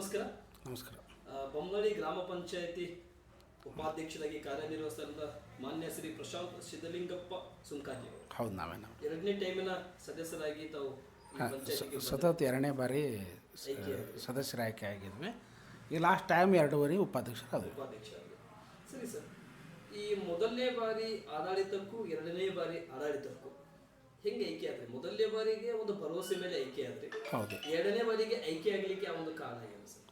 ನಮಸ್ಕಾರ. ನಮಸ್ಕಾರ. ಆ, ಗ್ರಾಮ ಪಂಚಾಯತಿ ಉಪಾಧ್ಯಕ್ಷರಾಗಿ ಕಾರ್ಯನಿರ್ವಹಿಸಿದ ಮಾನ್ಯ ಶ್ರೀ ಪ್ರಶಾಂತ್ ಸಿದ್ದಲಿಂಗಪ್ಪ ಅವರು. ಹೌದು ನಾವೇ ನಾವು. ಎರಡನೇ ಟೈಮಿನ ಸದಸ್ಯರಾಗಿ ತಾವು ಈ ಸತತ ಎರಡನೇ ಬಾರಿ ಸ- ಸದಸ್ಯರ ಆಯ್ಕೆ ಆಗಿದ್ವಿ. ಈ ಲಾಸ್ಟ್ ಟೈಮ್ ಎರಡೂವರೆ ಉಪಾಧ್ಯಕ್ಷ ಅದು ಉಪಾಧ್ಯಕ್ಷರಾಗಿ. ಸರಿ ಸರ್ ಈ ಮೊದಲನೇ ಬಾರಿ ಆಡಳಿತಕ್ಕೂ ಎರಡನೇ ಬಾರಿ ಆಡಳಿತಕ್ಕೂ ಹೆಂಗೆ ಐಕ್ಯ ಆದ್ರೆ? ಮೊದಲನೇ ಬಾರಿಗೆ ಒಂದು ಭರವಸೆ ಮೇಲೆ ಐಕ್ಯ ಆದ್ರೆ ಹೌದು. ಎರಡನೇ ಬಾರಿಗೆ ಐಕ್ಯ ಆಗ್ಲಿಕ್ಕೆ ಆ ಒಂದು ಕಾರಣ ಏನು ಸರ್?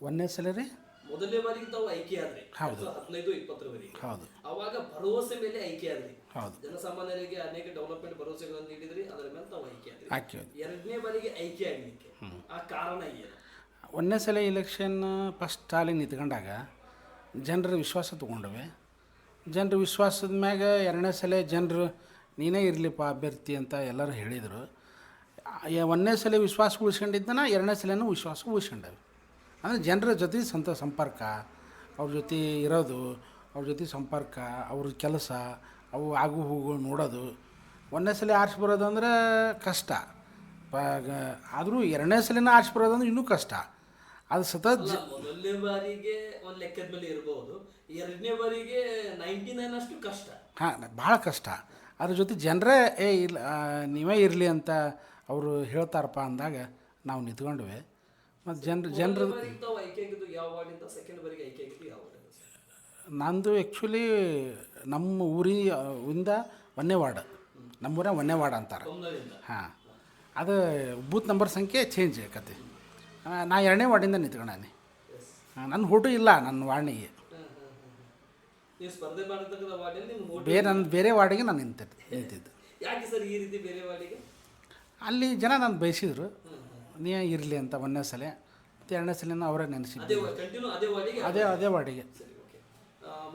ಒಂದನೇ ಸಲ ರೀ ಮೊದಲನೇ ಬಾರಿಗೆ ತಾವು ಐಕ್ಯ ಆದ್ರೆ ಹೌದು. ಹದಿನೈದು ಇಪ್ಪತ್ತರವರೆಗೆ ಹೌದು. ಅವಾಗ ಭರವಸೆ ಮೇಲೆ ಐಕ್ಯ ಆದ್ರಿ ಹೌದು. ಜನಸಾಮಾನ್ಯರಿಗೆ ಅನೇಕ ಡೆವಲಪ್ಮೆಂಟ್ ಭರವಸೆಗಳನ್ನು ನೀಡಿದ್ರಿ ಅದರ ಮೇಲೆ ತಾವು ಐಕ್ಯ ಆದ್ರಿ. ಎರಡನೇ ಬಾರಿಗೆ ಐಕ್ಯ ಆಗ್ಲಿಕ್ಕೆ ಆ ಕಾರಣ ಏನು? ಒಂದನೇ ಸಲ ಇಲೆಕ್ಷನ್ ಫಸ್ಟ್ ಸ್ಟಾಲಿನ್ ನಿಂತ್ಕೊಂಡಾಗ ಜನರ ವಿಶ್ವಾಸ ತೊಗೊಂಡವೆ ಜನರ ವಿಶ್ವಾಸದ ಮ್ಯಾಗ ಎರಡನೇ ಸಲ ಜನರು ನೀನೇ ಇರಲಿಪ್ಪ ಅಭ್ಯರ್ಥಿ ಅಂತ ಎಲ್ಲರೂ ಹೇಳಿದರು. ಒಂದನೇ ಸಲ ವಿಶ್ವಾಸ ಉಳಿಸ್ಕೊಂಡಿದ್ದನ ಎರಡನೇ ಸಲನೂ ವಿಶ್ವಾಸ ಉಳಿಸ್ಕೊಂಡವೆ ಅಂದರೆ ಜನರ ಜೊತೆ ಸಂತ ಸಂಪರ್ಕ ಅವ್ರ ಜೊತೆ ಇರೋದು ಅವ್ರ ಜೊತೆ ಸಂಪರ್ಕ ಅವ್ರ ಕೆಲಸ ಅವು ಆಗು ಹೋಗು ನೋಡೋದು. ಒಂದನೇ ಸಲ ಆರಿಸಿ ಬರೋದು ಅಂದ್ರೆ ಕಷ್ಟ. ಆದರೂ ಎರಡನೇ ಸಲಿನ ಆರಿಸಿ ಬರೋದು ಅಂದ್ರೆ ಇನ್ನೂ ಕಷ್ಟ. ಅದು ಸತತ ಮೊದಲನೇ ಬಾರಿಗೆ ಒಂದು ಲೆಕ್ಕದ ಮೇಲೆ ಇರಬಹುದು ಎರಡನೇ ಬಾರಿಗೆ ನೈಂಟಿ ನೈನ್ ಅಷ್ಟು ಕಷ್ಟ. ಹಾಂ ಭಾಳ ಕಷ್ಟ. ಅದ್ರ ಜೊತೆ ಜನರೇ ಏ ಇಲ್ಲ ನೀವೇ ಇರಲಿ ಅಂತ ಅವರು ಹೇಳ್ತಾರಪ್ಪ ಅಂದಾಗ ನಾವು ನಿಂತ್ಕೊಂಡ್ವಿ. ಮತ್ತು ಜನರು ಜನರು? ನಂದು ಆ್ಯಕ್ಚುಲಿ ನಮ್ಮ ಊರಿ ಇಂದ ಒಂದೇ ವಾರ್ಡ್ ನಮ್ಮೂರ ಒಂದೇ ವಾರ್ಡ್ ಅಂತಾರೆ ಹಾಂ. ಅದು ಬೂತ್ ನಂಬರ್ ಸಂಖ್ಯೆ ಚೇಂಜ್ ಆಕತಿ. ನಾ ಎರಡನೇ ವಾರ್ಡಿಂದ ನಿಂತ್ಕೊಂಡಾನೆ. ನನ್ನ ಹುಟ್ಟು ಇಲ್ಲ ನನ್ನ ವಾರ್ಡ್ನಿಗೆ ನೀವು ಸ್ಪರ್ಧೆ ಮಾಡತಕ್ಕಂಥ ವಾರ್ಡಿನಲ್ಲಿ ನಿಮ್ಮ ಬೇರೆ ನನ್ನ ಬೇರೆ ವಾರ್ಡಿಗೆ ನಾನು ನಿಂತಿದ್ದೆ ನಿಂತಿದ್ದು. ಯಾಕೆ ಸರ್ ಈ ರೀತಿ ಬೇರೆ ವಾರ್ಡಿಗೆ? ಅಲ್ಲಿ ಜನ ನಾನು ಬಯಸಿದ್ರು. ನೀ ಇರಲಿ ಅಂತ ಒಂದನೇ ಸಲ. ಮತ್ತು ಎರಡನೇ ಸಲ ಅವರೇ ನೆನೆಸಿದ್ದೆ ಅದೇ ಕಂಟಿನ್ಯೂ ಅದೇ ವಾರ್ಡಿಗೆ? ಅದೇ ಅದೇ ವಾರ್ಡಿಗೆ. ಸರಿ ಓಕೆ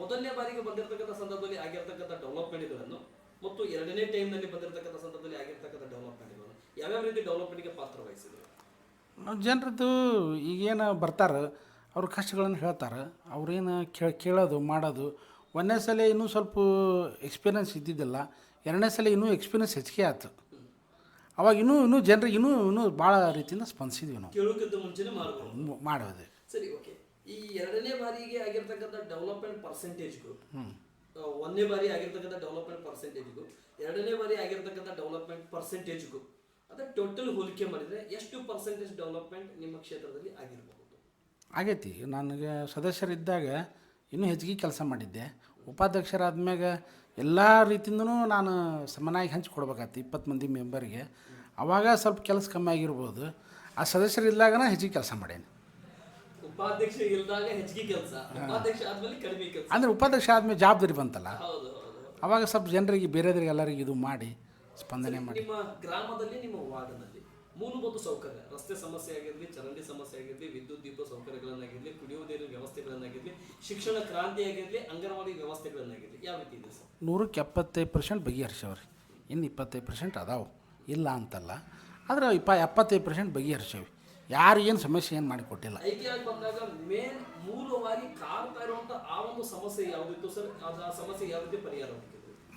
ಮೊದಲನೇ ಬಾರಿಗೆ ಬಂದಿರತಕ್ಕಂಥ ಸಂದರ್ಭದಲ್ಲಿ ಆಗಿರ್ತಕ್ಕಂಥ ಡೆವಲಪ್ಮೆಂಟ್ಗಳನ್ನು ಮತ್ತು ಎರಡನೇ ಟೈಮ್ನಲ್ಲಿ ಬಂದಿರತಕ್ಕಂಥ ಸಂದರ್ಭದಲ್ಲಿ ಆಗಿರ್ತಕ್ಕಂಥ ಡೆವಲಪ್ಮೆಂಟ್ಗಳನ್ನು ಯಾವ್ಯಾವ ರೀತಿ ಡೆವಲಪ್ಮೆಂಟ್ಗೆ ಪಾತ್ರ ವಹಿಸಿದ್ರು? ಜನರದ್ದು ಈಗೇನು ಬರ್ತಾರೆ ಅವ್ರ ಕಷ್ಟಗಳನ್ನು ಹೇಳ್ತಾರೆ ಅವ್ರೇನು ಕೇಳ ಕೇಳೋದು ಮಾಡೋದು ಒಂದನೇ ಸಲ ಇನ್ನೂ ಸ್ವಲ್ಪ ಎಕ್ಸ್ಪೀರಿಯನ್ಸ್ ಇದ್ದಿದ್ದಿಲ್ಲ. ಎರಡನೇ ಸಲ ಇನ್ನೂ ಎಕ್ಸ್ಪೀರಿಯನ್ಸ್ ಹೆಚ್ಚಿಗೆ ಆಯ್ತು. ಅವಾಗ ಇನ್ನೂ ಇನ್ನೂ ಜನರಿಗೆ ಇನ್ನೂ ಇನ್ನೂ ಭಾಳ ರೀತಿಯಿಂದ ಸ್ಪಂದಿಸಿದ್ವಿ ನಾವು. ಮಾಡೋದು ಸರಿ ಓಕೆ ಈ ಎರಡನೇ ಬಾರಿಗೆ ಆಗಿರ್ತಕ್ಕಂಥ ಡೆವಲಪ್ಮೆಂಟ್ ಪರ್ಸೆಂಟೇಜ್ಗೂ ಒಂದನೇ ಬಾರಿ ಆಗಿರ್ತಕ್ಕಂಥ ಡೆವಲಪ್ಮೆಂಟ್ ಪರ್ಸೆಂಟೇಜ್ಗೂ ಎರಡನೇ ಬಾರಿ ಆಗಿರ್ತಕ್ಕಂಥ ಡೆವಲಪ್ಮೆಂಟ್ ಪರ್ಸೆಂಟೇಜ್ಗೂ ಅದ ಟೋಟಲ್ ಹೋಲಿಕೆ ಮಾಡಿದರೆ ಎಷ್ಟು ಪರ್ಸೆಂಟೇಜ್ ಡೆವಲಪ್ಮೆಂಟ್ ನಿಮ್ಮ ಕ್ಷೇತ್ರದಲ್ಲಿ ಆಗಿರಬಹುದು ಆಗೈತಿ. ನನಗೆ ಸದಸ್ಯರಿದ್ದಾಗ ಇನ್ನೂ ಹೆಚ್ಚಿಗೆ ಕೆಲಸ ಮಾಡಿದ್ದೆ. ಉಪಾಧ್ಯಕ್ಷರಾದ್ಮ್ಯಾಗ ಎಲ್ಲ ರೀತಿಯಿಂದನೂ ನಾನು ಸಮನಾಗಿ ಹಂಚಿಕೊಡ್ಬೇಕಾಗ್ತಿ ಇಪ್ಪತ್ತು ಮಂದಿ ಮೆಂಬರಿಗೆ. ಆವಾಗ ಸ್ವಲ್ಪ ಕೆಲಸ ಕಮ್ಮಿ ಆಗಿರ್ಬೋದು. ಆ ಸದಸ್ಯರಿದ್ದಾಗನ ಹೆಚ್ಚಿಗೆ ಕೆಲಸ ಮಾಡೇನಿ. ಅಂದರೆ ಉಪಾಧ್ಯಕ್ಷ ಆದಮೇಲೆ ಜವಾಬ್ದಾರಿ ಬಂತಲ್ಲ. ಆವಾಗ ಸ್ವಲ್ಪ ಜನರಿಗೆ ಬೇರೆದ್ರಿಗೆ ಎಲ್ಲರಿಗೆ ಇದು ಮಾಡಿ ಸ್ಪಂದನೆ ಮಾಡಿ. ಗ್ರಾಮದಲ್ಲಿ ನಿಮ್ಮ ಮೂಲಭೂತ ಸೌಕರ್ಯ. ರಸ್ತೆ ಸಮಸ್ಯೆ ಆಗಿರಲಿ ಚರಂಡಿ ಸಮಸ್ಯೆ ಆಗಿರಲಿ ವಿದ್ಯುತ್ ದೀಪ ಸೌಕರ್ಯಗಳನ್ನಾಗಿರಲಿ ಕುಡಿಯುವ ನೀರಿನ ವ್ಯವಸ್ಥೆಗಳನ್ನಾಗಿರಲಿ ಶಿಕ್ಷಣ ಕ್ರಾಂತಿ ಆಗಿರಲಿ ಅಂಗನವಾಡಿ ವ್ಯವಸ್ಥೆಗಳನ್ನಾಗಿರಲಿ ಯಾವ ರೀತಿ ಇದೆ ಸರ್? ನೂರಕ್ಕೆ ಎಪ್ಪತ್ತೈದು ಪರ್ಸೆಂಟ್ ಬಗೆಹರಿಸವ್ರಿ ಇನ್ನು ಇಪ್ಪತ್ತೈದು ಪರ್ಸೆಂಟ್ ಅದಾವೆ. ಇಲ್ಲ ಅಂತಲ್ಲ. ಆದರೆ ಇಪ್ಪ ಎಪ್ಪತ್ತೈದು ಪರ್ಸೆಂಟ್ ಬಗೆಹರಿಸೇವಿ ಯಾರು ಏನು ಸಮಸ್ಯೆ ಏನು ಮಾಡಿಕೊಟ್ಟಿಲ್ಲ ಬಂದಾಗ ಮೇನ್ ಮೂಲವಾಗಿ ಕಾಡ್ತಾ ಇರುವಂತ ಆ ಒಂದು ಸಮಸ್ಯೆ ಯಾವುದಿತ್ತು ಸರ್? ಅದು ಆ ಸಮಸ್ಯೆ ಯಾವ ರೀತಿ ಪರಿಹಾರ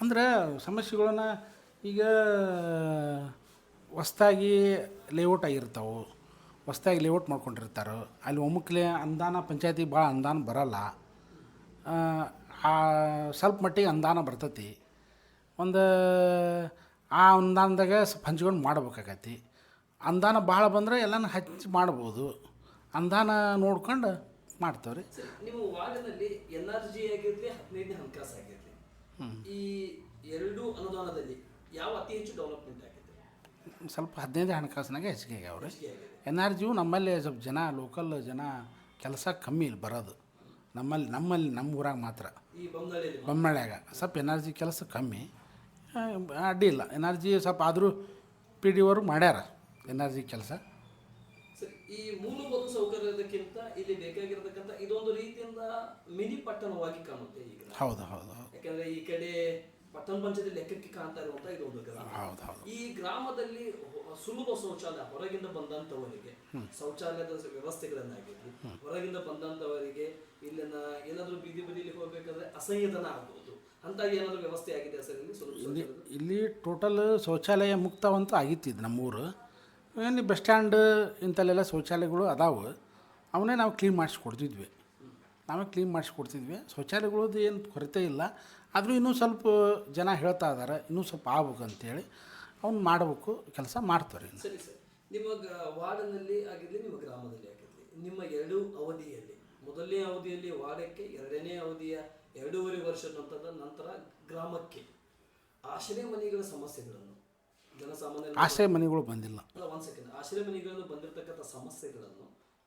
ಅಂದ್ರೆ ಸಮಸ್ಯೆಗಳನ್ನ ಈಗ ಹೊಸ್ದಾಗಿ ಲೇಔಟ್ ಆಗಿರ್ತಾವೆ ಹೊಸ್ದಾಗಿ ಲೇಔಟ್ ಮಾಡ್ಕೊಂಡಿರ್ತಾರೆ ಅಲ್ಲಿ ಒಮ್ಮುಕ್ಲೆ ಅನುದಾನ ಪಂಚಾಯತಿಗೆ ಭಾಳ ಅನುದಾನ ಬರಲ್ಲ. ಸ್ವಲ್ಪ ಮಟ್ಟಿಗೆ ಅನುದಾನ ಬರ್ತೈತಿ. ಒಂದು ಆ ಅನುದಾನದಾಗ ಸ್ವಲ್ಪ ಹಂಚ್ಕೊಂಡು ಮಾಡ್ಬೇಕಾಗೈತಿ. ಅನುದಾನ ಭಾಳ ಬಂದರೆ ಎಲ್ಲನೂ ಹಚ್ಚಿ ಮಾಡ್ಬೋದು. ಅನುದಾನ ನೋಡ್ಕೊಂಡು ಮಾಡ್ತಾವೆ ರೀ ನೀವು ವಾರ್ಡಿನಲ್ಲಿ ಎನ್ ಆರ್ ಜಿ ಆಗಿರಲಿ ಹದಿನೈದನೇ ಹಣಕಾಸು ಆಗಿರಲಿ ಈ ಎರಡು ಅನುದಾನದಲ್ಲಿ ಯಾವ ಅತಿ ಹೆಚ್ಚು ಡೆವಲಪ್ಮೆಂಟ್ ಆಗಿದೆ ಸ್ವಲ್ಪ ಹದಿನೈದು ಹಣಕಾಸಿನಾಗೆ ಹೆಚ್ಚಿಗೆ ಆಗ್ಯಾವ ರೀ ಹೆಚ್ಚಿಗೆ ಎನ್ ಆರ್ ಜಿಯು ನಮ್ಮಲ್ಲಿ ಸ್ವಲ್ಪ ಜನ ಲೋಕಲ್ ಜನ ಕೆಲಸ ಕಮ್ಮಿ ಇಲ್ಲಿ ಬರೋದು. ನಮ್ಮಲ್ಲಿ ನಮ್ಮಲ್ಲಿ ನಮ್ಮ ಊರಾಗ ಮಾತ್ರ. ಬೊಮ್ಮಳ್ಯಾಗ ಸ್ವಲ್ಪ ಎನ್ ಆರ್ ಜಿ ಕೆಲಸ ಕಮ್ಮಿ. ಅಡ್ಡಿ ಇಲ್ಲ. ಎನ್ ಆರ್ ಜಿ ಸ್ವಲ್ಪ ಆದರೂ ಪಿ ಡಿ ಅವರು ಮಾಡ್ಯಾರ ಎನ್ ಆರ್ ಜಿ ಕೆಲಸ. ಈ ಮೂಲಭೂತ ಸೌಕರ್ಯದಕ್ಕಿಂತ ಇಲ್ಲಿ ಬೇಕಾಗಿರತಕ್ಕಂಥ ಇದೊಂದು ರೀತಿಯಿಂದ ಮಿನಿ ಪಟ್ಟಣವಾಗಿ ಕಾಣುತ್ತೆ ಈಗ. ಹೌದು ಹೌದು ಹೌದು. ಯಾಕಂದ್ರೆ ಈ ಕಡೆ ಪಟ್ಟಣ ಪಂಚಾಯತಿ ಲೆಕ್ಕಕ್ಕೆ ಕಾಣ್ತಾ ಇರುವಂತ ಇದೊಂದು ಗ್ರಾಮ. ಈ ಗ್ರಾಮದಲ್ಲಿ ಸುಲಭ ಶೌಚಾಲಯ ಹೊರಗಿಂದ ಬಂದಂತವರಿಗೆ ಶೌಚಾಲಯದ ವ್ಯವಸ್ಥೆಗಳನ್ನಾಗಿರ್ಲಿ ಹೊರಗಿಂದ ಬಂದಂತವರಿಗೆ ಇಲ್ಲಿನ ಏನಾದ್ರೂ ಬೀದಿ ಬದಿಲಿ ಹೋಗ್ಬೇಕಾದ್ರೆ ಅಸಹ್ಯದನ ಆಗ್ಬೋದು. ಅಂತ ಏನಾದರೂ ವ್ಯವಸ್ಥೆ ಆಗಿದೆ ಸರ್ ಇಲ್ಲಿ ಇಲ್ಲಿ? ಇಲ್ಲಿ ಟೋಟಲ್ ಶೌಚಾಲಯ ಮುಕ್ತವಂತ ಆಗಿತ್ತು ಇದು ನಮ್ಮೂರು ಇಲ್ಲಿ ಬಸ್ ಸ್ಟ್ಯಾಂಡ್ ಇಂಥಲ್ಲೆಲ್ಲ ಶೌಚಾಲಯಗಳು ಅದಾವೆ. ಅವನ್ನೇ ನಾವು ಕ್ಲೀನ್ ಮಾಡಿಸ್ಕೊಡ್ತಿದ್ವಿ. ನಾವೇ ಕ್ಲೀನ್ ಮಾಡಿಸ್ಕೊಡ್ತಿದ್ವಿ. ಶೌಚಾಲಯಗಳದ್ದು ಏನು ಕೊರತೆ ಇಲ್ಲ. ಆದರೂ ಇನ್ನೂ ಸ್ವಲ್ಪ ಜನ ಹೇಳ್ತಾ ಇದ್ದಾರೆ ಇನ್ನೂ ಸ್ವಲ್ಪ ಆಗ್ಬೇಕು ಅಂತೇಳಿ. ಅವ್ನು ಮಾಡಬೇಕು ಕೆಲಸ ಮಾಡ್ತಾರೆ ಸರಿ ಸರ್. ನಿಮ್ಮ ವಾರ್ಡ್ನಲ್ಲಿ ಆಗಿರಲಿ ನಿಮ್ಮ ಗ್ರಾಮದಲ್ಲಿ ಆಗಿರಲಿ ನಿಮ್ಮ ಎರಡು ಅವಧಿಯಲ್ಲಿ ಮೊದಲನೇ ಅವಧಿಯಲ್ಲಿ ವಾರ್ಡಕ್ಕೆ ಎರಡನೇ ಅವಧಿಯ ಎರಡೂವರೆ ವರ್ಷ ನಂತರದ ನಂತರ ಗ್ರಾಮಕ್ಕೆ ಆಶ್ರಯ ಮನೆಗಳ ಸಮಸ್ಯೆಗಳನ್ನು ಜನಸಾಮಾನ್ಯ ಆಶ್ರಯ ಮನೆಗಳು ಬಂದಿಲ್ಲ. ಅಲ್ಲ ಒಂದು ಸೆಕೆಂಡ್ ಆಶ್ರಯ ಮನೆಗಳನ್ನು ಬಂದಿರತಕ್ಕಂಥ ಸಮಸ್ಯೆಗಳನ್ನು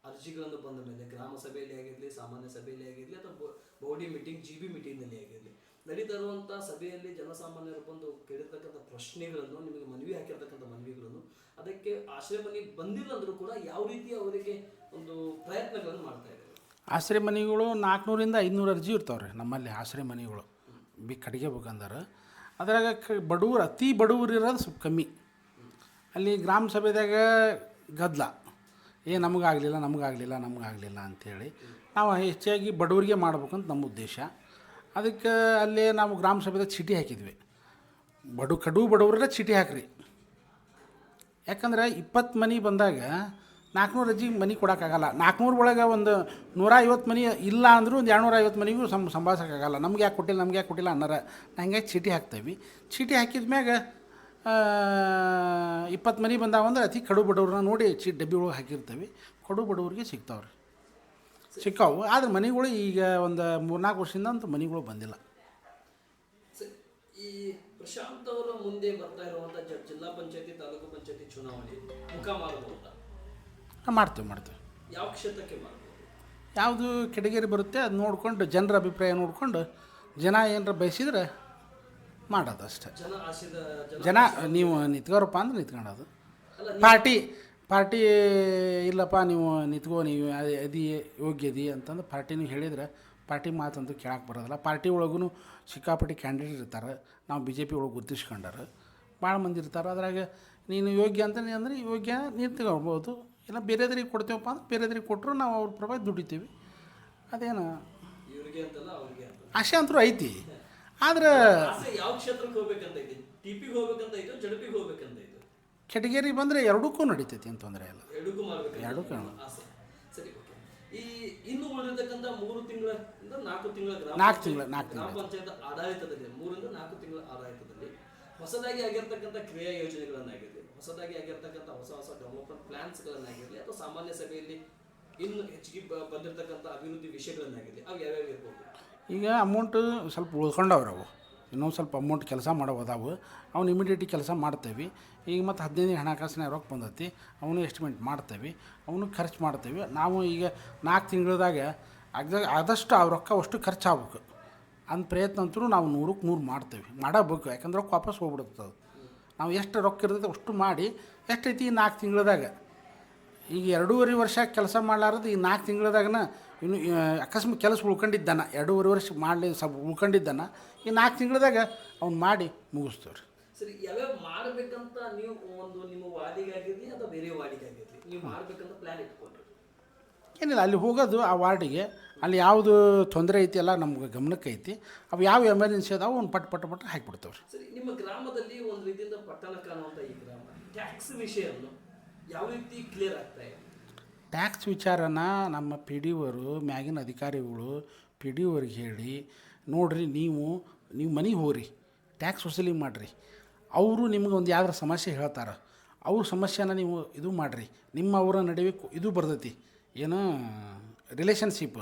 ಅರ್ಜಿಗಳನ್ನು ಬಂದ ಮೇಲೆ ಗ್ರಾಮ ಸಭೆಯಲ್ಲಿ ಆಗಿರಲಿ, ಸಾಮಾನ್ಯ ಸಭೆಯಲ್ಲಿ ಆಗಿರಲಿ ಅಥವಾ ಬೋಡಿ ಮೀಟಿಂಗ್, ಜಿ ಬಿ ಮೀಟಿಂಗ್ನಲ್ಲಿ ಆಗಿರಲಿ ನಡೀತಾ ಇರುವಂಥ ಸಭೆಯಲ್ಲಿ ಜನಸಾಮಾನ್ಯರು ಬಂದು ಕೇಳಿರ್ತಕ್ಕಂಥ ಪ್ರಶ್ನೆಗಳನ್ನು, ನಿಮಗೆ ಮನವಿ ಹಾಕಿರ್ತಕ್ಕಂಥ ಮನವಿಗಳನ್ನು, ಅದಕ್ಕೆ ಆಶ್ರಯ ಮನೆ ಬಂದಿಲ್ಲ ಕೂಡ ಯಾವ ರೀತಿ ಅವರಿಗೆ ಒಂದು ಪ್ರಯತ್ನಗಳನ್ನು ಮಾಡ್ತಾ ಇದ್ದಾರೆ? ಆಶ್ರಯ ಮನೆಗಳು ನಾಲ್ಕುನೂರಿಂದ ಐದುನೂರು ಅರ್ಜಿ ಇರ್ತಾವ್ರಿ ನಮ್ಮಲ್ಲಿ ಆಶ್ರಯ ಮನೆಗಳು ಬಿ ಕಡೆಗೆ ಬೇಕಂದ್ರೆ. ಅದ್ರಾಗ ಕ ಬಡವರು ಅತಿ ಬಡವರು ಇರೋದು ಸ್ವಲ್ಪ ಕಮ್ಮಿ. ಅಲ್ಲಿ ಗ್ರಾಮ ಸಭೆದಾಗ ಗದ್ದಲ ಏ, ನಮಗಾಗಲಿಲ್ಲ ನಮಗಾಗಲಿಲ್ಲ ನಮಗಾಗಲಿಲ್ಲ ಅಂಥೇಳಿ ನಾವು ಹೆಚ್ಚಾಗಿ ಬಡವರಿಗೆ ಮಾಡ್ಬೇಕಂತ ನಮ್ಮ ಉದ್ದೇಶ. ಅದಕ್ಕೆ ಅಲ್ಲೇ ನಾವು ಗ್ರಾಮ ಸಭೆದಾಗ ಚೀಟಿ ಹಾಕಿದ್ವಿ. ಬಡು, ಕಡು ಬಡವ್ರ ಚೀಟಿ ಹಾಕ್ರಿ. ಯಾಕಂದ್ರೆ ಇಪ್ಪತ್ತು ಮನೆ ಬಂದಾಗ ನಾಲ್ಕುನೂರು ಅಜ್ಜಿ ಮನೆ ಕೊಡೋಕ್ಕಾಗಲ್ಲ. ನಾಲ್ಕುನೂರು ಒಳಗೆ ಒಂದು ನೂರ ಐವತ್ತು ಮನೆ ಇಲ್ಲ ಅಂದರೂ ಒಂದು ಎರಡುನೂರ ಐವತ್ತು ಮನೆಗೂ ಸಂ, ಸಂಭಾಳಿಸೋಕ್ಕಾಗಲ್ಲ. ನಮ್ಗೆ ಯಾಕೆ ಕೊಟ್ಟಿಲ್ಲ, ನಮ್ಗೆ ಯಾಕೆ ಕೊಟ್ಟಿಲ್ಲ ಅನ್ನೋರ ನಂಗೆ ಚೀಟಿ ಹಾಕ್ತೇವೆ. ಚೀಟಿ ಹಾಕಿದ ಮ್ಯಾಗ ಇಪ್ಪತ್ತು ಮನೆ ಬಂದಾವಂದ್ರೆ ಅತಿ ಕಡು ಬಡವ್ರನ್ನ ನೋಡಿ ಚಿ ಡಬ್ಬಿ ಒಳಗೆ ಹಾಕಿರ್ತೇವೆ. ಕಡು ಬಡವ್ರಿಗೆ ಸಿಗ್ತಾವ್ರಿ. ಸಿಕ್ಕಾವು. ಆದ್ರೆ ಮನೆಗಳು ಈಗ ಒಂದು ಮೂರ್ನಾಲ್ಕು ವರ್ಷದಿಂದ ಅಂತೂ ಮನೆಗಳು ಬಂದಿಲ್ಲ. ಈ ಪ್ರಶಾಂತ್ ಅವರ ಮುಂದೆ ಬರ್ತಾ ಇರುವಂಥ ಜಿಲ್ಲಾ ಪಂಚಾಯತಿ ತಾಲೂಕು ಪಂಚಾಯತಿ ಚುನಾವಣೆ ಮುಖ ಮಾಡಬಹುದಾ ನಾವು ಮಾಡ್ತೇವೆ ಮಾಡ್ತೇವೆ. ಯಾವ ಕ್ಷೇತ್ರಕ್ಕೆ ಯಾವುದು ಕೆಟಗರಿ ಬರುತ್ತೆ ಅದು ನೋಡ್ಕೊಂಡು ಜನರ ಅಭಿಪ್ರಾಯ ನೋಡ್ಕೊಂಡು ಜನ ಏನರ ಬಯಸಿದ್ರೆ ಮಾಡೋದು ಅಷ್ಟೇ ಜನ, ನೀವು ನಿಂತ್ಕೋರಪ್ಪ ಅಂದ್ರೆ ನಿಂತ್ಕೊಳ್ಳೋದು ಪಾರ್ಟಿ ಪಾರ್ಟಿ ಇಲ್ಲಪ್ಪ, ನೀವು ನಿಂತ್ಕೋ, ನೀವು ಅದ್- ಅದಿ ಯೋಗ್ಯ ಅದಿ ಅಂತಂದು ಪಾರ್ಟಿನೂ ಹೇಳಿದ್ರೆ ಪಾರ್ಟಿ ಮಾತಂತೂ ಕೇಳಕ್ಕೆ ಬರೋದಿಲ್ಲ. ಪಾರ್ಟಿ ಒಳಗೂ ಸಿಕ್ಕಾಪಟ್ಟಿ ಕ್ಯಾಂಡಿಡೇಟ್ ಇರ್ತಾರೆ. ನಾವು ಬಿ ಜೆ ಪಿ ಒಳಗೆ ಗುರ್ತಿಸ್ಕೊಂಡಾರೆ ಭಾಳ ಮಂದಿ ಇರ್ತಾರೆ. ಅದ್ರಾಗ ನೀನು ಯೋಗ್ಯ ಅಂತ ಅಂದ್ರೆ ಯೋಗ್ಯ ನಿಂತ್ಕೊಳ್ಬೋದು ಇಲ್ಲ ಬೇರೆದ್ರಿಗೆ ಕೊಡ್ತೇವಪ್ಪ ಅಂದ್ರೆ ಬೇರೆದ್ರಿಗೆ ಕೊಟ್ಟರು ನಾವು ಅವ್ರ ಪ್ರಭಾವ ದುಡಿತೀವಿ. ಅದೇನು? ಆಶೆ ಅಂತೂ ಐತಿ. ಆದ್ರೆ ಯಾವ ಕ್ಷೇತ್ರಕ್ಕೆ ಹೋಗ್ಬೇಕಂತ ಐತಿ? ಟಿಪಿಗೆ ಹೋಗ್ಬೇಕಂತ ಐತೋ ಜಡಪಿಗೆ ಹೋಗ್ಬೇಕಂತ ಐತೋ? ಕೆಟಗೇರಿ ಬಂದ್ರೆ ಎರಡಕ್ಕೂ ನಡೀತೈತಿ ಅಂತ ತೊಂದರೆ ಇಲ್ಲ. ಎರಡಕ್ಕೂ ಮಾಡ್ಬೇಕು ಎರಡಕ್ಕೂ. ಆಸೆ. ಸರಿ ಈ ಇನ್ನು ಉಳಿದಿರ್ತಕ್ಕಂಥ ಮೂರು ತಿಂಗಳ ನಾಲ್ಕು ತಿಂಗಳ ನಾಲ್ಕು ತಿಂಗಳ- ನಾಲ್ಕು ಗ್ರಾಮ ಪಂಚಾಯತ್ ಆಡಳಿತದಲ್ಲಿ ಮೂರಿಂದ ನಾಲ್ಕು ತಿಂಗಳ ಆಡಳಿತದಲ್ಲಿ ಹೊಸದಾಗಿ ಆಗಿರ್ತಕ್ಕಂಥ ಕ್ರಿಯಾ ಯೋಜನೆಗಳನ್ನಾಗಿರಲಿ ಹೊಸದಾಗಿ ಆಗಿರ್ತಕ್ಕಂಥ ಹೊಸ ಹೊಸ ಡೆವಲಪ್ಮೆಂಟ್ ಪ್ಲಾನ್ಸ್ಗಳನ್ನಾಗಿರಲಿ ಅಥವಾ ಸಾಮಾನ್ಯ ಸಭೆಯಲ್ಲಿ ಇನ್ನು ಹೆಚ್ಚಿಗೆ ಬಂದಿರತಕ್ಕಂಥ ಅಭಿವೃದ್ಧಿ ವಿಷಯಗಳನ್ನಾಗಿರಲಿ ಅವು ಯಾವ್ಯಾವ ಇರ್ಬೋದು? ಈಗ ಅಮೌಂಟ್ ಸ್ವಲ್ಪ ಉಳ್ಕೊಂಡವ್ರು ಅವು. ಇನ್ನೊಂದು ಸ್ವಲ್ಪ ಅಮೌಂಟ್ ಕೆಲಸ ಮಾಡೋದಾವು ಅವ್ನು ಇಮಿಡಿಯೇಟಿ ಕೆಲಸ ಮಾಡ್ತೇವೆ. ಈಗ ಮತ್ತು ಹದಿನೈದು ಹಣಕಾಸಿನ ರೊಕ್ಕ ಬಂದೈತಿ. ಅವನು ಎಸ್ಟಿಮೇಟ್ ಮಾಡ್ತೇವೆ. ಅವನು ಖರ್ಚು ಮಾಡ್ತೇವೆ. ನಾವು ಈಗ ನಾಲ್ಕು ತಿಂಗಳದಾಗ ಅದಾಗ ಆದಷ್ಟು ಆ ರೊಕ್ಕ ಅಷ್ಟು ಖರ್ಚು ಆಗ್ಬೇಕು ಅಂದ ಪ್ರಯತ್ನ ಅಂತೂ ನಾವು ನೂರಕ್ಕೆ ನೂರು ಮಾಡ್ತೇವೆ. ಮಾಡಬೇಕು. ಯಾಕಂದ್ರೆ ರೊಕ್ಕ ವಾಪಸ್ ಹೋಗ್ಬಿಡುತ್ತೆ ಅದು. ನಾವು ಎಷ್ಟು ರೊಕ್ಕ ಇರ್ತೈತೆ ಅಷ್ಟು ಮಾಡಿ ಎಷ್ಟೈತಿ ಈ ನಾಲ್ಕು ತಿಂಗಳದಾಗ? ಈಗ ಎರಡೂವರೆ ವರ್ಷ ಕೆಲಸ ಮಾಡಲಾರದು ಈ ನಾಲ್ಕು ತಿಂಗಳದಾಗನ ಇನ್ನು ಅಕಸ್ಮಾತ್ ಕೆಲಸ ಉಳ್ಕೊಂಡಿದ್ದಾನ ಎರಡೂವರೆ ವರ್ಷ ಮಾಡಲಿ ಸ್ವಲ್ಪ ಉಳ್ಕೊಂಡಿದ್ದಾನ ಈ ನಾಲ್ಕು ತಿಂಗಳದಾಗ ಅವ್ನು ಮಾಡಿ ಮುಗಿಸ್ತೇವೆ ರೀ ಸರಿ ಯಾವ್ಯಾವ ಮಾಡ್ಬೇಕಂತ ನೀವು ಒಂದು ನಿಮ್ಮ ವಾರ್ಡಿಗಾಗಿರ್ಲಿ ಅಥವಾ ಬೇರೆ ವಾರ್ಡಿಗಾಗಿರ್ಲಿ ನೀವು ಮಾಡಬೇಕಂತ ಪ್ಲಾನ್ ಇಟ್ಕೊಂಡ್ರಿ. ಏನಿಲ್ಲ ಅಲ್ಲಿ ಹೋಗೋದು ಆ ವಾರ್ಡಿಗೆ ಅಲ್ಲಿ ಯಾವುದು ತೊಂದರೆ ಐತಿ ಅಲ್ಲ ನಮ್ಗೆ ಗಮನಕ್ಕೆ ಐತಿ ಅವು ಯಾವ ಎಮರ್ಜೆನ್ಸಿ ಅದಾವೆ ಅವ್ನು ಪಟ್ ಪಟ್ ಪಟ್ ಹಾಕಿಬಿಡ್ತೇವೆ ರೀ ಸರಿ ನಿಮ್ಮ ಗ್ರಾಮದಲ್ಲಿ ಒಂದು ರೀತಿಯಿಂದ ಪಟ್ಟಣ ಕಾಣುವಂಥ ಈ ಗ್ರಾಮ ಟ್ಯಾಕ್ಸ್ ವಿಷಯವನ್ನು ಯಾವ ರೀತಿ ಕ್ಲಿಯರ್ ಆಗ್ತಾ ಇದೆ? ಟ್ಯಾಕ್ಸ್ ವಿಚಾರನ ನಮ್ಮ ಪಿ ಡಿ ಒರು ಮ್ಯಾಗಿನ ಅಧಿಕಾರಿಗಳು ಪಿ ಡಿ ಒರಿಗೆ ಹೇಳಿ, ನೋಡಿರಿ ನೀವು ನೀವು ಮನೆಗೆ ಹೋಗ್ರಿ ಟ್ಯಾಕ್ಸ್ ವಸೂಲಿ ಮಾಡಿರಿ. ಅವರು ನಿಮ್ಗೆ ಒಂದು ಯಾವ್ದಾರ ಸಮಸ್ಯೆ ಹೇಳ್ತಾರೆ, ಅವ್ರ ಸಮಸ್ಯೆನ ನೀವು ಇದು ಮಾಡಿರಿ. ನಿಮ್ಮ ಅವರ ನಡುವೆ ಇದು ಬರ್ತೈತಿ. ಏನು ರಿಲೇಷನ್ಶಿಪ್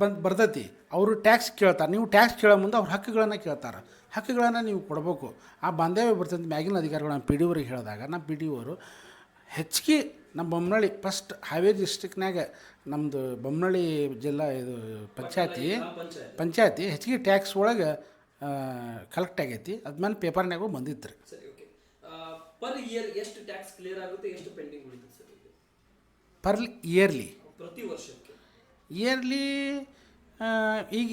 ಬಂದು, ಬರ್ತೈತಿ. ಅವರು ಟ್ಯಾಕ್ಸ್ ಕೇಳ್ತಾರೆ. ನೀವು ಟ್ಯಾಕ್ಸ್ ಕೇಳೋ ಮುಂದೆ ಅವ್ರ ಹಕ್ಕುಗಳನ್ನು ಕೇಳ್ತಾರೆ. ಹಕ್ಕುಗಳನ್ನು ನೀವು ಕೊಡಬೇಕು. ಆ ಬಾಂಧವ್ಯ ಬರ್ತಂತ ಮ್ಯಾಗಿನ ಅಧಿಕಾರಿಗಳು, ನಮ್ಮ ಪಿ ಡಿ ಒರಿಗೆ ಹೇಳಿದಾಗ, ನಮ್ಮ ಪಿ ಡಿ ಒರು ಹೆಚ್ಚಿಗೆ ನಮ್ಮ ಬೊಮ್ಮನಳ್ಳಿ ಫಸ್ಟ್ ಹಾವೇರಿ ಡಿಸ್ಟ್ರಿಕ್ನಾಗ ನಮ್ಮದು ಬೊಮ್ಮನಳ್ಳಿ ಜಿಲ್ಲಾ ಇದು ಪಂಚಾಯತಿ. ಪಂಚಾಯತ್. ಹೆಚ್ಚಿಗೆ ಟ್ಯಾಕ್ಸ್ ಒಳಗೆ ಕಲೆಕ್ಟ್ ಆಗೈತಿ. ಅದ್ಮೇಲೆ ಪೇಪರ್ನಾಗೂ ಬಂದಿತ್ತು ರೀ ಪರ್ ಇಯರ್ ಎಷ್ಟು ಟ್ಯಾಕ್ಸ್ ಕ್ಲಿಯರ್ ಆಗುತ್ತೆ ಎಷ್ಟು ಪೆಂಡಿಂಗ್ ಸರ್ ಪರ್ ಇಯರ್ಲಿ ಪ್ರತಿ ವರ್ಷಕ್ಕೆ? ಇಯರ್ಲಿ ಈಗ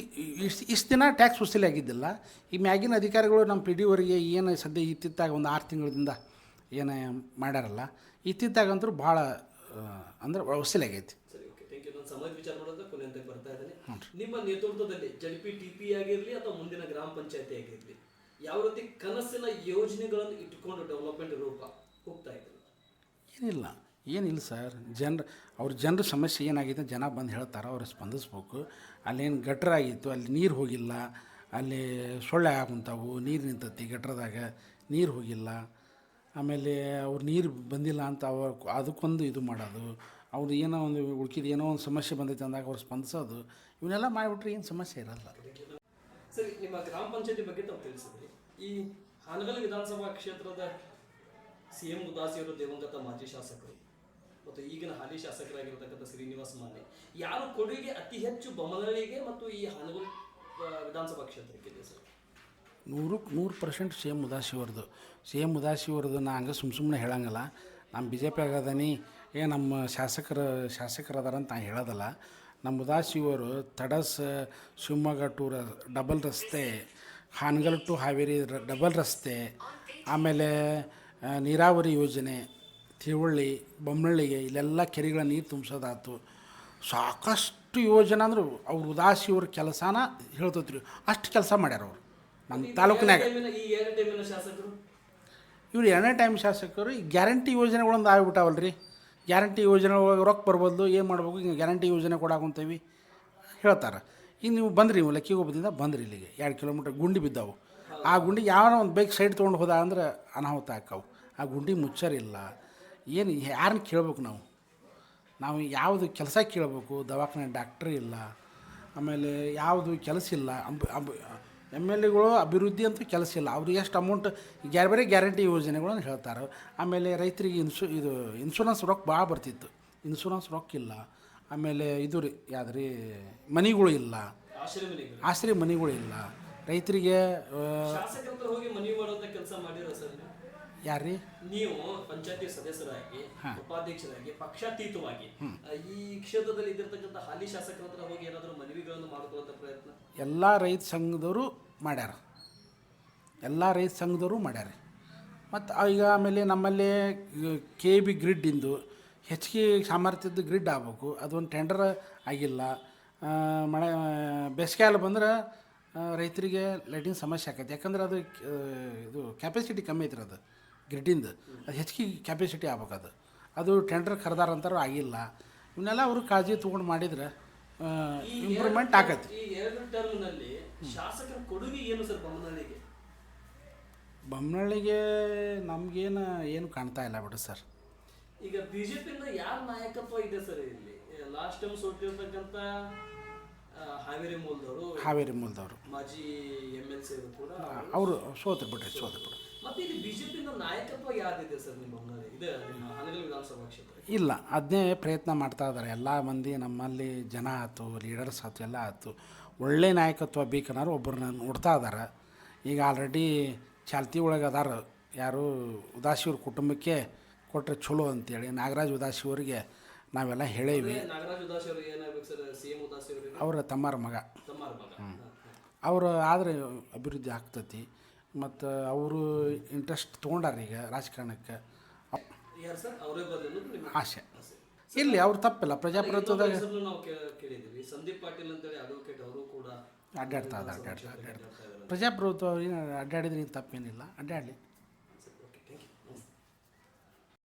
ಇಷ್ಟು ಇಷ್ಟು ದಿನ ಟ್ಯಾಕ್ಸ್ ವಸೂಲಿ ಆಗಿದ್ದಿಲ್ಲ. ಈ ಮ್ಯಾಗಿನ ಅಧಿಕಾರಿಗಳು ನಮ್ಮ ಪಿ ಡಿ ಅವರಿಗೆ ಏನು ಸದ್ಯ ಇತ್ತಿತ್ತಾಗ ಒಂದು ಆರು ತಿಂಗಳಿಂದ ಏನು ಮಾಡ್ಯಾರಲ್ಲ ಇತ್ತಿತ್ತಾಗಂತೂ ಭಾಳ ಅಂದ್ರೆ ವಸೂಲಿ ಆಗೈತಿ ಸರಿ ಓಕೆ ಥ್ಯಾಂಕ್ ಯು ನಾನು ಸಮಾಜ ವಿಚಾರ ಮಾಡೋದು ಕೊನೆ ಹಂತಕ್ಕೆ ಬರ್ತಾ ಇದ್ದೇನೆ. ನಿಮ್ಮ ನೇತೃತ್ವದಲ್ಲಿ ಜಡ್ಪಿ ಟಿ ಪಿ ಆಗಿರಲಿ ಅಥವಾ ಮುಂದಿನ ಗ್ರಾಮ ಪಂಚಾಯತಿ ಆಗಿರಲಿ ಯಾವ ರೀತಿ ಕನಸಿನ ಯೋಜನೆಗಳನ್ನು ಇಟ್ಕೊಂಡು ಡೆವಲಪ್ಮೆಂಟ್ ರೂಪ ಹೋಗ್ತಾ ಇದ್ರು ಏನಿಲ್ಲ ಏನಿಲ್ಲ ಸರ್. ಜನರ ಅವ್ರ ಜನರ ಸಮಸ್ಯೆ ಏನಾಗಿದೆ ಜನ ಬಂದು ಹೇಳ್ತಾರೆ ಅವ್ರು ಸ್ಪಂದಿಸ್ಬೇಕು. ಅಲ್ಲೇನು ಗಟ್ರ ಆಗಿತ್ತು ಅಲ್ಲಿ ನೀರು ಹೋಗಿಲ್ಲ ಅಲ್ಲಿ ಸೊಳ್ಳೆ ಆಗುಂತಾವು ನೀರು ನಿಂತತಿ ಗಟ್ರದಾಗ ನೀರು ಹೋಗಿಲ್ಲ. ಆಮೇಲೆ ಅವ್ರು ನೀರು ಬಂದಿಲ್ಲ ಅಂತ ಅವ ಅದಕ್ಕೊಂದು ಇದು ಮಾಡೋದು. ಅವ್ರು ಏನೋ ಒಂದು ಉಳ್ಕಿದ ಏನೋ ಒಂದು ಸಮಸ್ಯೆ ಬಂದೈತೆ ಅಂದಾಗ ಅವ್ರು ಸ್ಪಂದಿಸೋದು. ಇವನ್ನೆಲ್ಲ ಮಾಡಿಬಿಟ್ರೆ ಏನು ಸಮಸ್ಯೆ ಇರಲ್ಲ. ಸರಿ, ನಿಮ್ಮ ಗ್ರಾಮ ಪಂಚಾಯತಿ ಬಗ್ಗೆ ತಾವು ತಿಳಿಸಿದ್ರಿ. ಈ ಹಾನಗಲ್ ವಿಧಾನಸಭಾ ಕ್ಷೇತ್ರದ ಸಿ ಎಂ ಉದಾಸಿಯವರು ದೇವಂಗತ ಮಾಜಿ ಶಾಸಕರು ಮತ್ತು ಈಗಿನ ಹಾಲಿ ಶಾಸಕರಾಗಿರ್ತಕ್ಕಂಥ ಶ್ರೀನಿವಾಸ ಮಾನೆ ಯಾರು ಕೊಡುಗೆ ಅತಿ ಹೆಚ್ಚು ಬೊಮ್ಮನಹಳ್ಳಿಗೆ ಮತ್ತು ಈ ಹಾನಗಲ್ ವಿಧಾನಸಭಾ ಕ್ಷೇತ್ರಕ್ಕೆ ಸರ್? ನೂರಕ್ಕೆ ನೂರು ಪರ್ಸೆಂಟ್ ಸೇಮ್ ಉದಾಸಿಯವ್ರದ್ದು ಸಿ ಎಂ ಉದಾಸಿಯವ್ರದ್ದು ನಾ ಹಂಗೆ ಸುಮ್ಮ ಸುಮ್ಮನೆ ಹೇಳಂಗಿಲ್ಲ. ನಮ್ಮ ಬಿ ಜೆ ಪಿ ಆಗದನಿ, ಏ ನಮ್ಮ ಶಾಸಕರ ಶಾಸಕರು ಅದಾರ ಅಂತ ಹೇಳೋದಲ್ಲ. ನಮ್ಮ ಉದಾಸಿಯವರು ತಡಸ್ ಶಿವಮೊಗ್ಗ ಟು ಡಬಲ್ ರಸ್ತೆ, ಹಾನಗಲ್ ಟು ಹಾವೇರಿ ಡಬಲ್ ರಸ್ತೆ, ಆಮೇಲೆ ನೀರಾವರಿ ಯೋಜನೆ, ತಿರುವಳ್ಳಿ, ಬೊಮ್ಮಳ್ಳಿಗೆ ಇಲ್ಲೆಲ್ಲ ಕೆರೆಗಳ ನೀರು ತುಂಬಿಸೋದಾಯ್ತು ಸಾಕಷ್ಟು ಯೋಜನೆ ಅಂದ್ರೆ ಅವ್ರು ಉದಾಸಿಯವ್ರ ಕೆಲಸನ ಹೇಳ್ತೈತ್ರಿ. ಅಷ್ಟು ಕೆಲಸ ಮಾಡ್ಯಾರ ಅವ್ರು. ನಮ್ಮ ತಾಲೂಕಿನಾಗ. ಇವ್ರು ಎರಡನೇ ಟೈಮ್ ಶಾಸಕರು ಈ ಗ್ಯಾರಂಟಿ ಯೋಜನೆಗಳೊಂದು ಆಗ್ಬಿಟ್ಟಾವಲ್ಲ ರೀ ಗ್ಯಾರಂಟಿ ಯೋಜನೆ ಒಳಗೆ ರೊಕ್ಕ ಬರ್ಬೋದು ಏನು ಮಾಡ್ಬೇಕು ಹಿಂಗೆ ಗ್ಯಾರಂಟಿ ಯೋಜನೆ ಕೊಡಾಕೊಂತೀವಿ ಹೇಳ್ತಾರೆ. ಈಗ ನೀವು ಬಂದ್ರಿ ನೀವು ಲಕ್ಕಿಗೊಬ್ಬದಿಂದ ಬಂದ್ರಿ ಇಲ್ಲಿಗೆ. ಎರಡು ಕಿಲೋಮೀಟ್ರ್ ಗುಂಡಿ ಬಿದ್ದಾವು. ಆ ಗುಂಡಿ ಯಾವ ಒಂದು ಬೈಕ್ ಸೈಡ್ ತೊಗೊಂಡು ಹೋದ ಅಂದ್ರೆ ಅನಾಹುತ ಆಕ್ಕವು ಆ ಗುಂಡಿ ಮುಚ್ಚರಿಲ್ಲ. ಏನು ಯಾರನ್ನ ಕೇಳಬೇಕು ನಾವು? ನಾವು ಯಾವುದು ಕೆಲಸ ಕೇಳಬೇಕು ದವಾಖಾನೆ ಡಾಕ್ಟ್ರ್ ಇಲ್ಲ. ಆಮೇಲೆ ಯಾವುದು ಕೆಲಸ ಇಲ್ಲ ಅಂಬ ಅಂಬ ಎಂ ಎಲ್ ಎಗಳು ಅಭಿವೃದ್ಧಿ ಅಂತೂ ಕೆಲಸ ಇಲ್ಲ. ಅವ್ರಿಗೆ ಎಷ್ಟು ಅಮೌಂಟ್ ಗ್ಯಾರ ಬೇರೆ ಗ್ಯಾರಂಟಿ ಯೋಜನೆಗಳನ್ನು ಹೇಳ್ತಾರೆ ಆಮೇಲೆ ರೈತರಿಗೆ ಇನ್ಸು ಇದು ಇನ್ಶೂರೆನ್ಸ್ ರೊಕ್ಕ ಭಾಳ ಬರ್ತಿತ್ತು. ಇನ್ಶೂರೆನ್ಸ್ ರೊಕ್ಕ ಇಲ್ಲ. ಆಮೇಲೆ ಇದು ರೀ ಯಾವ್ದು ರೀ ಮನಿಗಳು ಇಲ್ಲ. ಆಶ್ರಯ ಮನೆಗಳು. ಇಲ್ಲ. ರೈತರಿಗೆ ಕೆಲಸ ಸರ್ ನೀವು? ಯಾರು ರೀ? ನೀವು ಪಂಚಾಯತಿ ಸದಸ್ಯರಾಗಿ ಉಪಾಧ್ಯಕ್ಷರಾಗಿ ಪಕ್ಷಾತೀತವಾಗಿ ಈ ಕ್ಷೇತ್ರದಲ್ಲಿ ಇದ್ದಿರ್ತಕ್ಕಂಥ ಹಾಲಿ ಶಾಸಕರ ಹತ್ರ ಹೋಗಿ ಏನಾದರೂ ಮನವಿಗಳನ್ನು ಮಾಡಿಕೊಳ್ಳುವಂತ ಪ್ರಯತ್ನ? ಎಲ್ಲ ರೈತ ಸಂಘದವರು ಮಾಡ್ಯಾರ. ಎಲ್ಲ ರೈತ ಸಂಘದವರು ಮಾಡ್ಯಾರ. ಮತ್ತು ಈಗ ಆಮೇಲೆ ನಮ್ಮಲ್ಲಿ ಕೆ ಬಿ ಗ್ರಿಡ್ಡಿಂದು ಹೆಚ್ಚಿಗೆ ಸಾಮರ್ಥ್ಯದ ಗ್ರಿಡ್ ಆಗಬೇಕು, ಅದೊಂದು ಟೆಂಡರ್ ಆಗಿಲ್ಲ. ಮಳೆ ಬೇಸಿಗೆಯಲ್ಲಿ ಬಂದ್ರೆ ರೈತರಿಗೆ ಲೈಟಿನ ಸಮಸ್ಯೆ ಆಕೈತೆ. ಯಾಕಂದ್ರೆ ಅದು ಇದು ಕೆಪಾಸಿಟಿ ಕಮ್ಮಿ ಐತ್ರಿ ಅದು ಗ್ರಿಡ್ಡಿಂದು ಅದು ಹೆಚ್ಚಿಗೆ ಕೆಪಾಸಿಟಿ ಆಗ್ಬೇಕು ಅದು. ಟೆಂಡರ್ ಕರೆದಾರ ಅಂತಾರು ಆಗಿಲ್ಲ. ಇವನ್ನೆಲ್ಲ ಅವರು ಕಾಳಜಿ ತೊಗೊಂಡು ಮಾಡಿದ್ರೆ ಇಂಪ್ರೂವ್ಮೆಂಟ್ ಆಗತ್ತೆ ಈ ಎರಡು ಟರ್ಮ್ನಲ್ಲಿ ಶಾಸಕರ ಕೊಡುಗೆ ಏನು ಸರ್ ಬೊಮ್ಮನಹಳ್ಳಿಗೆ ಬೊಮ್ಮನಳ್ಳಿಗೆ ನಮಗೇನು ಏನು ಕಾಣ್ತಾ ಇಲ್ಲ ಬಿಡು ಸರ್. ಈಗ ಬಿಜೆಪಿಯಿಂದ ಯಾರ ನಾಯಕತ್ವ ಇದೆ ಸರ್ ಇಲ್ಲಿ? ಲಾಸ್ಟ್ ಟೈಮ್ ಸೋತಿರ್ತಕ್ಕಂಥ ಹಾವೇರಿ ಮೂಲದವರು ಹಾವೇರಿ ಮೂಲದವರು. ಮಾಜಿ ಎಂ ಎಲ್ ಸಿ ಕೂಡ ಅವರು ಸೋತ್ರು ಬಿಡ್ರಿ ಸೋತ್ರು ಬಿಡ್ರಿ. ಮತ್ತೆ ಇಲ್ಲಿ ಬಿಜೆಪಿಯಿಂದ ನಾಯಕತ್ವ ಯಾರ್ದಿದೆ ಸರ್ ನಿಮ್ಮ ಬೊಮ್ಮನಹಳ್ಳಿ ಇದೆ ನಿಮ್ಮ ಹಾನಗಲ್ ವಿಧಾನಸಭಾ ಕ್ಷೇತ್ರ. ಇಲ್ಲ ಅದನ್ನೇ ಪ್ರಯತ್ನ ಮಾಡ್ತಾ ಇದ್ದಾರೆ ಎಲ್ಲ ಮಂದಿ ನಮ್ಮಲ್ಲಿ ಜನ ಆಯ್ತು ಲೀಡರ್ಸ್ ಆಯ್ತು ಎಲ್ಲ ಆಯ್ತು. ಒಳ್ಳೆ ನಾಯಕತ್ವ ಬೇಕನ್ನಾರು ಒಬ್ಬರನ್ನ ನೋಡ್ತಾ ಇದ್ದಾರೆ ಈಗ ಆಲ್ರೆಡಿ ಚಾಲ್ತಿ ಒಳಗೆ ಅದಾರ. ಯಾರು ಉದಾಸಿಯವ್ರ ಕುಟುಂಬಕ್ಕೆ ಕೊಟ್ಟರೆ ಚಲೋ ಅಂತೇಳಿ ನಾಗರಾಜ್ ಉದಾಸಿಯವರಿಗೆ ನಾವೆಲ್ಲ ಹೇಳೇವಿ. ನಾಗರಾಜ್ ಉದಾಸಿ ಅವರು ಏನಾಗ್ಬೇಕು ಸರ್? ಸಿ ಎಂ ಉದಾಸಿ ಅವರ ತಮ್ಮರ ಮಗ. ತಮ್ಮಾರ ಮಗ. ಹ್ಞೂ. ಅವರು ಆದರೆ ಅಭಿವೃದ್ಧಿ ಆಗ್ತೈತಿ. ಮತ್ತು ಅವರು ಇಂಟ್ರೆಸ್ಟ್ ತೊಗೊಂಡಾರ ಈಗ ರಾಜಕಾರಣಕ್ಕೆ. ಆಸೆ ಇಲ್ಲಿ ಅವ್ರು ತಪ್ಪಿಲ್ಲ. ಪ್ರಜಾಪ್ರಭುತ್ವದಾಗ ಸಂದೀಪ್ ಪಾಟೀಲ್ ಅಂತೇಳಿ ಅಡ್ವೊಕೇಟ್ ಅವರು ಕೂಡ ಅಡ್ಡಾಡ್ತಾ ಇದ್ದಾರೆ ಅಡ್ಡಾಡ್ತಾ ಅಡ್ಡಾಡ್ತಾ ಪ್ರಜಾಪ್ರಭುತ್ವ ಏನು ಅಡ್ಡಾಡಿದ್ರೆ ಏನು ತಪ್ಪೇನಿಲ್ಲ. ಅಡ್ಡಾಡಲಿ.